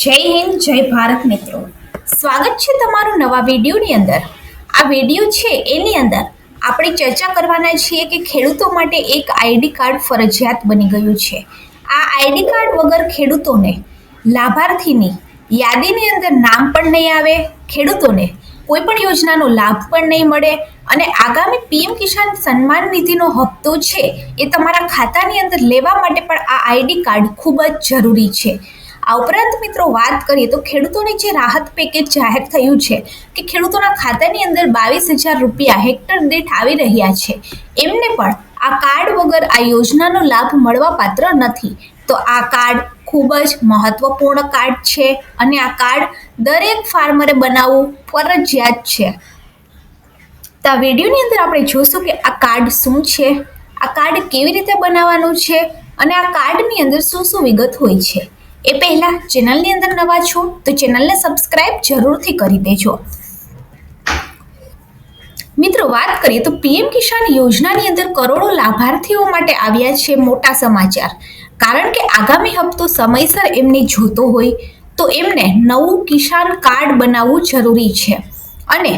જય હિન્દ, જય ભારત મિત્રો. સ્વાગત છે તમારું નવા વિડીયોની અંદર. આ વીડિયો છે એની અંદર આપણે ચર્ચા કરવાના છીએ કે ખેડૂતો માટે એક આઈડી કાર્ડ ફરજિયાત બની ગયું છે. આ આઈડી કાર્ડ વગર ખેડૂતોને, લાભાર્થીની યાદીની અંદર નામ પણ નહીં આવે, ખેડૂતોને કોઈ પણ યોજનાનો લાભ પણ નહીં મળે અને આગામી પીએમ કિસાન સન્માન નિધિનો હપ્તો છે એ તમારા ખાતાની અંદર લેવા માટે પણ આ આઈડી કાર્ડ ખૂબ જ જરૂરી છે. આ ઉપરાંત મિત્રો વાત કરીએ તો ખેડૂતોને જે રાહત પેકેજ જાહેર થયું છે કે ખેડૂતોના ખાતાની અંદર બાવીસ હજાર રૂપિયા હેક્ટર દીઠ આવી રહ્યા છે. એમને પણ આ કાર્ડ વગર આ યોજનાનો લાભ મળવા પાત્ર નથી. તો આ કાર્ડ ખૂબ જ મહત્વપૂર્ણ કાર્ડ છે અને આ કાર્ડ દરેક ફાર્મરે બનાવવું ફરજિયાત છે. તો આ વિડીયોની અંદર આપણે જોશું કે આ કાર્ડ શું છે, આ કાર્ડ કેવી રીતે બનાવવાનું છે અને આ કાર્ડની અંદર શું શું વિગત હોય છે. એ પહેલાં ચેનલની અંદર નવા છો તો ચેનલને સબસ્ક્રાઇબ જરૂરથી કરી દેજો. મિત્રો વાત કરીએ તો પીએમ કિસાન યોજનાની અંદર કરોડો લાભાર્થીઓ માટે આવ્યા છે મોટા સમાચાર. કારણ કે આગામી હપ્તો સમયસર એમને જોતો હોય તો એમને નવું કિસાન કાર્ડ બનાવવું જરૂરી છે. અને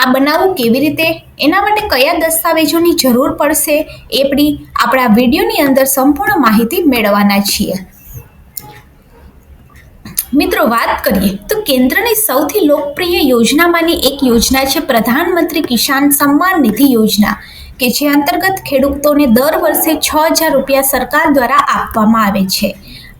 આ બનાવવું કેવી રીતે, એના માટે કયા દસ્તાવેજોની જરૂર પડશે, એ આપણી આપણા વિડીયોની અંદર સંપૂર્ણ માહિતી મેળવવાના છીએ. મિત્રો, વાત કરીએ તો કેન્દ્રની સૌથી લોકપ્રિય યોજનામાંની એક યોજના છે પ્રધાનમંત્રી કિસાન સન્માન નિધિ યોજના, કે જે અંતર્ગત ખેડૂતોને દર વર્ષે છ હજાર રૂપિયા સરકાર દ્વારા આપવામાં આવે છે.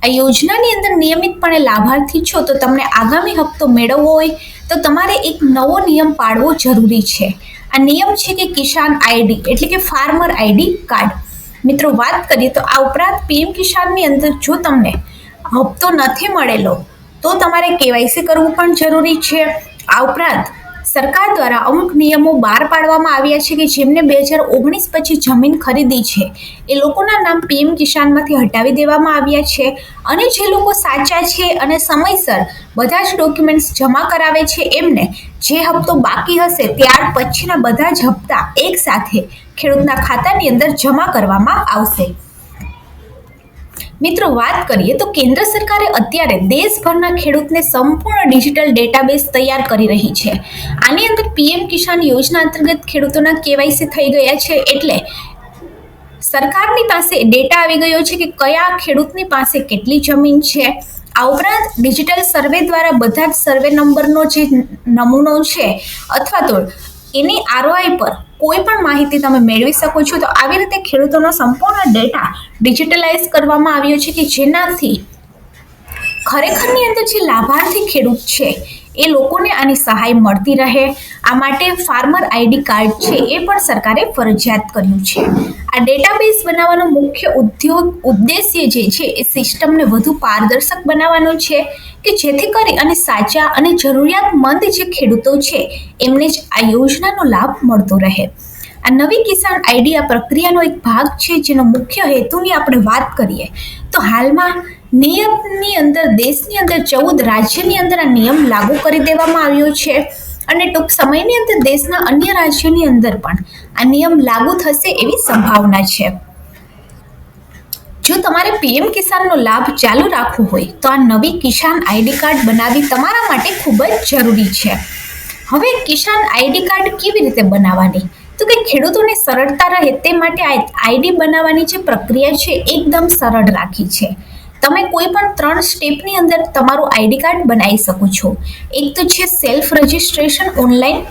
આ યોજનાની અંદર નિયમિતપણે લાભાર્થી છો તો તમને આગામી હપ્તો મેળવવો હોય તો તમારે એક નવો નિયમ પાડવો જરૂરી છે. આ નિયમ છે કે કિસાન આઈડી, એટલે કે ફાર્મર આઈડી કાર્ડ. મિત્રો, વાત કરીએ તો આ ઉપરાંત પીએમ કિસાનની અંદર જો તમને હપ્તો નથી મળેલો તો તમારે કેવાયસી કરવું પણ જરૂરી છે. આ ઉપરાંત, સરકાર દ્વારા અમુક નિયમો બહાર પાડવામાં આવ્યા છે કે જેમને બે હજાર ઓગણીસ પછી જમીન ખરીદી છે. એ લોકોના નામ પીએમ કિસાનમાંથી હટાવી દેવામાં આવ્યા છે અને જે લોકો સાચા છે અને સમયસર બધા જ ડોક્યુમેન્ટ્સ જમા કરાવે છે એમને જે હપ્તો બાકી હશે ત્યાર પછીના બધા જ હપ્તા એકસાથે ખેડૂતના ખાતાની અંદર જમા કરવામાં આવશે. મિત્રો, વાત કરીએ તો કેન્દ્ર સરકારે અત્યારે દેશભરના ખેડૂતને સંપૂર્ણ ડિજિટલ ડેટાબેઝ તૈયાર કરી રહી છે. આની અંદર પીએમ કિસાન યોજના અંતર્ગત ખેડૂતોના કેવાયસી થઈ ગયા છે એટલે સરકારની પાસે ડેટા આવી ગયો છે કે કયા ખેડૂતની પાસે કેટલી જમીન છે. આ ઉપરાંત ડિજિટલ સર્વે દ્વારા બધા જ સર્વે નંબરનો જે નમૂનો છે અથવા તો એની આરઓઆઈ પર કોઈ પણ માહિતી તમે મેળવી શકો છો, તો આવી રીતે ખેડૂતોનો સંપૂર્ણ ડેટા ડિજિટલાઇઝ કરવામાં આવ્યો છે કે જેનાથી ખરેખરની અંદર જે લાભાર્થી ખેડૂત છે એ લોકોને આની સહાય મળતી રહે. આ માટે ફાર્મર આઈડી કાર્ડ છે એ પણ સરકારે ફરજિયાત કર્યું છે. આ ડેટાબેઝ બનાવવાનો મુખ્ય ઉદ્યોગ, ઉદ્દેશ્ય જે છે એ સિસ્ટમને વધુ પારદર્શક બનાવવાનો છે કે જેથી કરી અને સાચા અને જરૂરિયાતમંદ જે ખેડૂતો છે એમને જ આ યોજનાનો લાભ મળતો રહે. આ નવી કિસાન આઈડી આ પ્રક્રિયાનો એક ભાગ છે જેનો મુખ્ય હેતુની આપણે વાત કરીએ. તો હાલમાં નિયમની અંદર, દેશની અંદર, ચૌદ રાજ્યની અંદર આ નિયમ લાગુ કરી દેવામાં આવ્યો છે. અને ટૂંક સમયની અંદર દેશના અન્ય રાજ્યોની અંદર પણ આ નિયમ લાગુ થશે એવી સંભાવના છે. જો તમારે પીએમ કિસાનનો લાભ ચાલુ રાખવો હોય, તો આ નવી કિસાન આઈડી કાર્ડ બનાવવી તમારા માટે ખૂબ જ જરૂરી છે. હવે કિસાન આઈડી કાર્ડ કેવી રીતે બનાવવાની? તો કે ખેડૂતોને સરળતા રહે તે માટે આઈડી બનાવવાની જે પ્રક્રિયા છે, એકદમ સરળ રાખી છે. તમે કોઈ પણ ત્રણ સ્ટેપની અંદર તમારું આઈડી કાર્ડ બનાવી શકો છો. એક તો છે સેલ્ફ રજિસ્ટ્રેશન ઓનલાઈન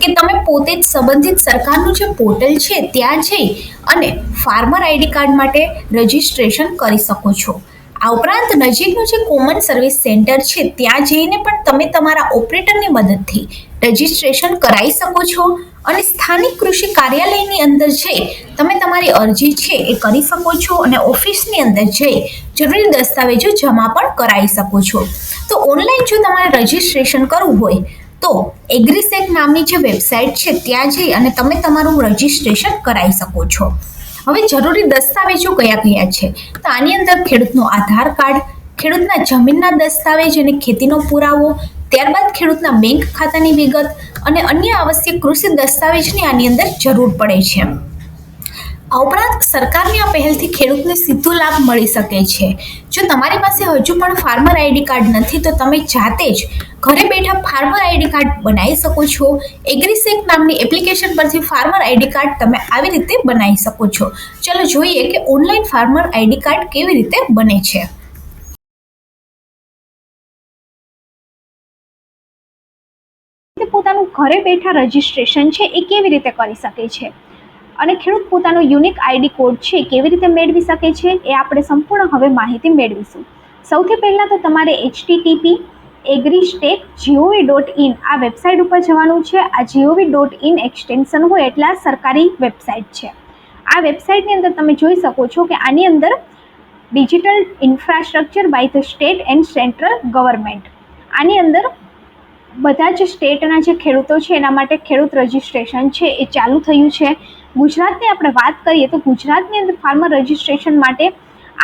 કે તમે પોતે જ સંબંધિત સરકારનું જે પોર્ટલ છે, ત્યાં જઈ અને ફાર્મર આઈડી કાર્ડ માટે રજિસ્ટ્રેશન કરી શકો છો. આ ઉપરાંત નજીકનું જે કોમન સર્વિસ સેન્ટર છે, ત્યાં જઈને પણ તમે તમારા ઓપરેટરની મદદથી રજિસ્ટ્રેશન કરાવી શકો છો અને સ્થાનિક કૃષિ કાર્યાલયની અંદર જઈ તમે તમારી અરજી છે એ કરી શકો છો અને ઓફિસની અંદર જઈ જરૂરી દસ્તાવેજો જમા પણ કરાવી શકો છો. તો ઓનલાઈન જો તમારે રજિસ્ટ્રેશન કરવું હોય તો એગ્રીસેટ નામની જે વેબસાઇટ છે ત્યાં જઈ અને તમે તમારું રજિસ્ટ્રેશન કરાવી શકો છો. હવે જરૂરી દસ્તાવેજો કયા કયા છે? તો આની અંદર ખેડૂતનો આધાર કાર્ડ, ખેડૂતના જમીનના દસ્તાવેજ અને ખેતીનો પુરાવો ત્યારબાદ ખેડૂતના બેંક ખાતાની વિગત અને અન્ય આવશ્યક કૃષિ દસ્તાવેજની આની અંદર જરૂર પડે છે. આ ઉપરાંત સરકારની આ પહેલથી ખેડૂતને સીધો લાભ મળી શકે છે. જો તમારી પાસે હજુ પણ ફાર્મર આઈડી કાર્ડ નથી, તો તમે જાતે જ ઘરે બેઠા ફાર્મર આઈડી કાર્ડ બનાવી શકો છો. એગ્રીસેક નામની એપ્લિકેશન પરથી ફાર્મર આઈડી કાર્ડ તમે આવી રીતે બનાવી શકો છો. ચલો જોઈએ કે ઓનલાઈન ફાર્મર આઈડી કાર્ડ કેવી રીતે બને છે. તે પોતાનું ઘરે બેઠા રજિસ્ટ્રેશન છે એ કેવી રીતે કરી શકે છે? અને ખેડૂત પોતાનો યુનિક આઈડી કોડ છે કેવી રીતે મેળવી શકે છે એ આપણે સંપૂર્ણ હવે માહિતી મેળવીશું. સૌથી પહેલાં તો તમારે HTTP AgriStack GOV dot in આ વેબસાઇટ ઉપર જવાનું છે. આ જીઓવી ડોટ ઇન એક્સટેન્શન હોય એટલે આ સરકારી વેબસાઇટ છે. આ વેબસાઇટની અંદર તમે જોઈ શકો છો કે આની અંદર digital infrastructure by the state and central government આની અંદર બધા જ સ્ટેટના જે ખેડૂતો છે, એના માટે ખેડૂત રજિસ્ટ્રેશન છે, એ ચાલુ થયું છે. ગુજરાતની આપણે વાત કરીએ તો ગુજરાતની અંદર ફાર્મર રજિસ્ટ્રેશન માટે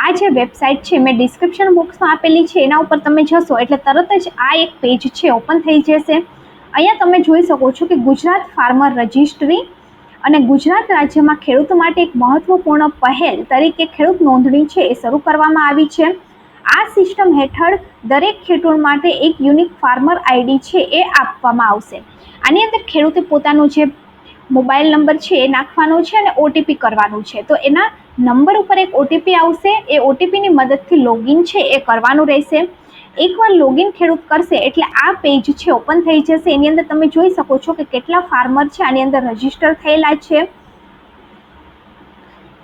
આ જે વેબસાઇટ છે, મેં ડિસ્ક્રિપ્શન બોક્સમાં આપેલી છે, એના ઉપર તમે જશો એટલે તરત જ આ એક પેજ છે ઓપન થઈ જશે. અહીંયા તમે જોઈ શકો છો કે ગુજરાત ફાર્મર રજિસ્ટ્રી અને ગુજરાત રાજ્યમાં ખેડૂતો માટે એક મહત્વપૂર્ણ પહેલ તરીકે ખેડૂત નોંધણી છે, એ શરૂ કરવામાં આવી છે. આ સિસ્ટમ હેઠળ દરેક ખેડૂત માટે એક યુનિક ફાર્મર આઈડી છે એ આપવામાં આવશે. આની અંદર ખેડૂતે પોતાનો જે મોબાઈલ નંબર છે એ નાખવાનો છે અને ઓટીપી કરવાનું છે. તો એના નંબર ઉપર એક ઓટીપી આવશે, એ ઓટીપીની મદદથી લોગિન છે એ કરવાનું રહેશે. એકવાર લોગિન ખેડૂત કરશે એટલે આ પેજ છે ઓપન થઈ જશે. એની અંદર તમે જોઈ શકો છો કે કેટલા ફાર્મર છે, આની અંદર રજિસ્ટર થયેલા છે.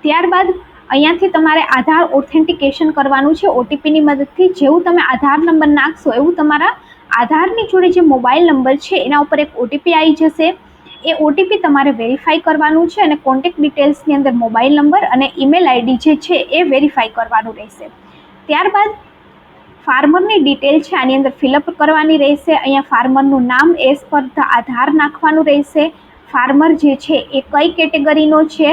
ત્યારબાદ અહીંયાથી તમારે આધાર ઓથેન્ટિકેશન કરવાનું છે ઓટીપીની મદદથી. જેવું તમે આધાર નંબર નાખશો, એવું તમારા આધારની જોડે જે મોબાઈલ નંબર છે, એના ઉપર એક ઓટીપી આવી જશે. એ ઓટીપી તમારે વેરીફાઈ કરવાનું છે અને કોન્ટેક્ટ ડિટેલ્સની અંદર મોબાઈલ નંબર અને ઈમેલ આઈડી જે છે, એ વેરીફાઈ કરવાનું રહેશે. ત્યારબાદ ફાર્મરની ડિટેલ છે, આની અંદર ફિલઅપ કરવાની રહેશે. અહીંયા ફાર્મરનું નામ એઝ પર આધાર નાખવાનું રહેશે. ફાર્મર જે છે, એ કઈ કેટેગરીનો છે?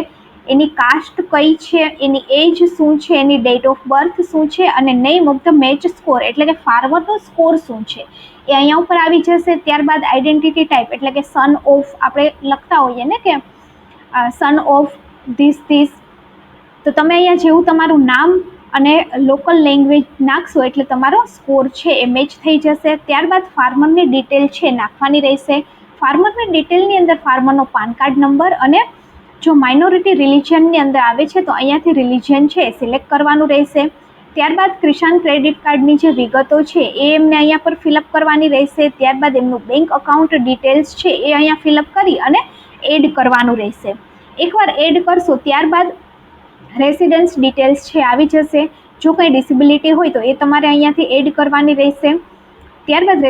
એની કાસ્ટ કઈ છે, એની એજ શું છે, એની ડેટ ઓફ બર્થ શું છે અને name of the match score એટલે કે ફાર્મરનો સ્કોર શું છે. એ અહીંયા ઉપર આવી જશે, ત્યારબાદ આઈડેન્ટિટી ટાઈપ એટલે કે સન ઓફ આપણે લખતા હોઈએ ને કે સન ઓફ ધીસ ધીસ તો તમે અહીંયા જેવું તમારું નામ અને લોકલ લેંગ્વેજ નાખશો એટલે તમારો સ્કોર છે એ મેચ થઈ જશે. ત્યારબાદ ફાર્મરની ડિટેલ છે નાખવાની રહેશે. ફાર્મરની ડિટેલની અંદર ફાર્મરનો પાન કાર્ડ નંબર અને જો માઇનોરિટી રિલિજનની અંદર આવે છે, તો અહીંયાથી રિલિજન છે સિલેક્ટ કરવાનું રહેશે. ત્યારબાદ કિસાન ક્રેડિટ કાર્ડની જે વિગતો છે, એ એમને અહીંયા પર ફિલઅપ કરવાની રહેશે. ત્યારબાદ એમનું બેંક અકાઉન્ટ ડિટેલ્સ છે, એ અહીંયા ફિલઅપ કરી અને એડ કરવાનું રહેશે. એકવાર એડ કરશો, ત્યારબાદ રેસિડન્સ ડિટેલ્સ છે, આવી જશે. જો કંઈ ડિસેબિલિટી હોય, તો એ તમારે અહીંયાથી એડ કરવાની રહેશે. ત્યારબાદ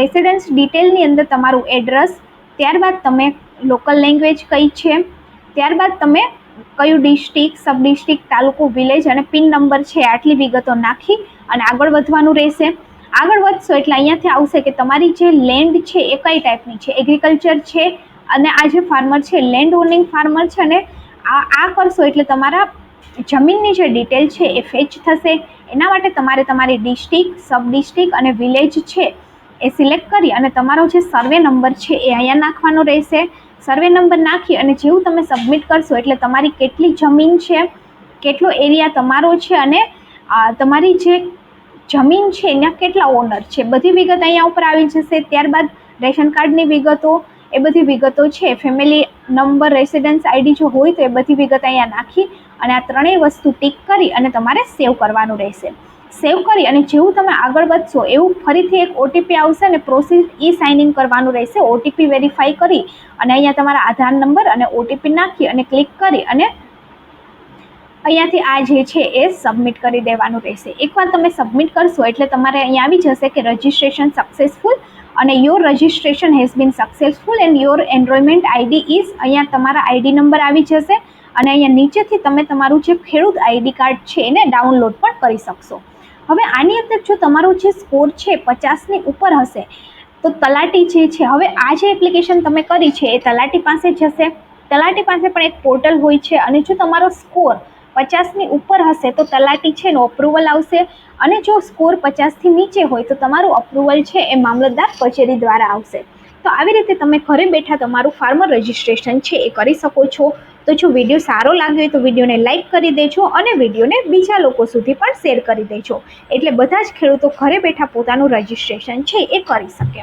રેસિડન્સ ડિટેલની અંદર તમારું એડ્રેસ ત્યારબાદ તમે લોકલ લેંગ્વેજ કઈ છે ત્યારબાદ તમે કયું ડિસ્ટ્રિક્ટ, સબ ડિસ્ટ્રિક્ટ, તાલુકો, વિલેજ અને પિન નંબર છે આટલી વિગતો નાખી અને આગળ વધવાનું રહેશે. આગળ વધશો એટલે અહીંયાથી આવશે કે તમારી જે લેન્ડ છે એ કઈ ટાઈપની છે? એગ્રીકલ્ચર છે અને આ જે ફાર્મર છે લેન્ડ ઓનિંગ ફાર્મર છે અને આ આ કરશો એટલે તમારા જમીનની જે ડિટેલ છે એ ફેચ થશે. એના માટે તમારે તમારી ડિસ્ટ્રિક્ટ, સબ ડિસ્ટ્રિક્ટ અને વિલેજ છે એ સિલેક્ટ કરી અને તમારો જે સર્વે નંબર છે એ અહીંયા નાખવાનો રહેશે. સર્વે નંબર નાખી અને જેવું તમે સબમિટ કરશો, એટલે તમારી કેટલી જમીન છે, કેટલો એરિયા તમારો છે અને તમારી જે જમીન છે, એના કેટલા ઓનર છે. બધી વિગત અહીંયા ઉપર આવી જશે. ત્યારબાદ રેશન કાર્ડની વિગતો, એ બધી વિગતો છે. ફેમિલી નંબર રેસિડન્સ આઈડી જો હોય તો એ બધી વિગત અહીંયા નાખી અને આ ત્રણેય વસ્તુ ટીક કરી અને તમારે સેવ કરવાનું રહેશે. સેવ કરી અને જેવું તમે આગળ વધશો એવું ફરીથી એક ઓટીપી આવશે અને પ્રોસેસ ઈ સાઇનિંગ કરવાનું રહેશે. ઓટીપી વેરીફાઈ કરી અને અહીંયા તમારા આધાર નંબર અને ઓટીપી નાખી અને ક્લિક કરી અને અહીંયાથી આ જે છે એ સબમિટ કરી દેવાનું રહેશે. એકવાર તમે સબમિટ કરશો એટલે તમારે અહીંયા આવી જશે કે રજિસ્ટ્રેશન સક્સેસફુલ અને your registration has been successful and your enrolment ID is અહીંયા તમારા આઈડી નંબર આવી જશે અને અહીંયા નીચેથી તમે તમારું જે ખેડૂત આઈડી કાર્ડ છે એને ડાઉનલોડ પણ કરી શકશો. હવે આની અંદર જો તમારો જે સ્કોર છે પચાસની ઉપર હશે, તો તલાટી જે છે, હવે આ જે એપ્લિકેશન તમે કરી છે એ તલાટી પાસે જશે તલાટી પાસે પણ એક પોર્ટલ હોય છે અને જો તમારો સ્કોર પચાસની ઉપર હશે, તો તલાટી છે એનું અપ્રુવલ આવશે. અને જો સ્કોર પચાસથી નીચે હોય, તો તમારું અપ્રુવલ છે એ મામલતદાર કચેરી દ્વારા આવશે. તો આવી રીતે તમે ઘરે બેઠા તમારું ફાર્મર રજિસ્ટ્રેશન છે એ કરી શકો છો. તો જો વીડિયો સારો લાગ્યો હોય તો વિડીયોને લાઇક કરી દેજો અને વિડીયોને બીજા લોકો સુધી પણ શેર કરી દેજો. એટલે બધા જ ખેડૂતો ઘરે બેઠા પોતાનું રજિસ્ટ્રેશન છે એ કરી શકે.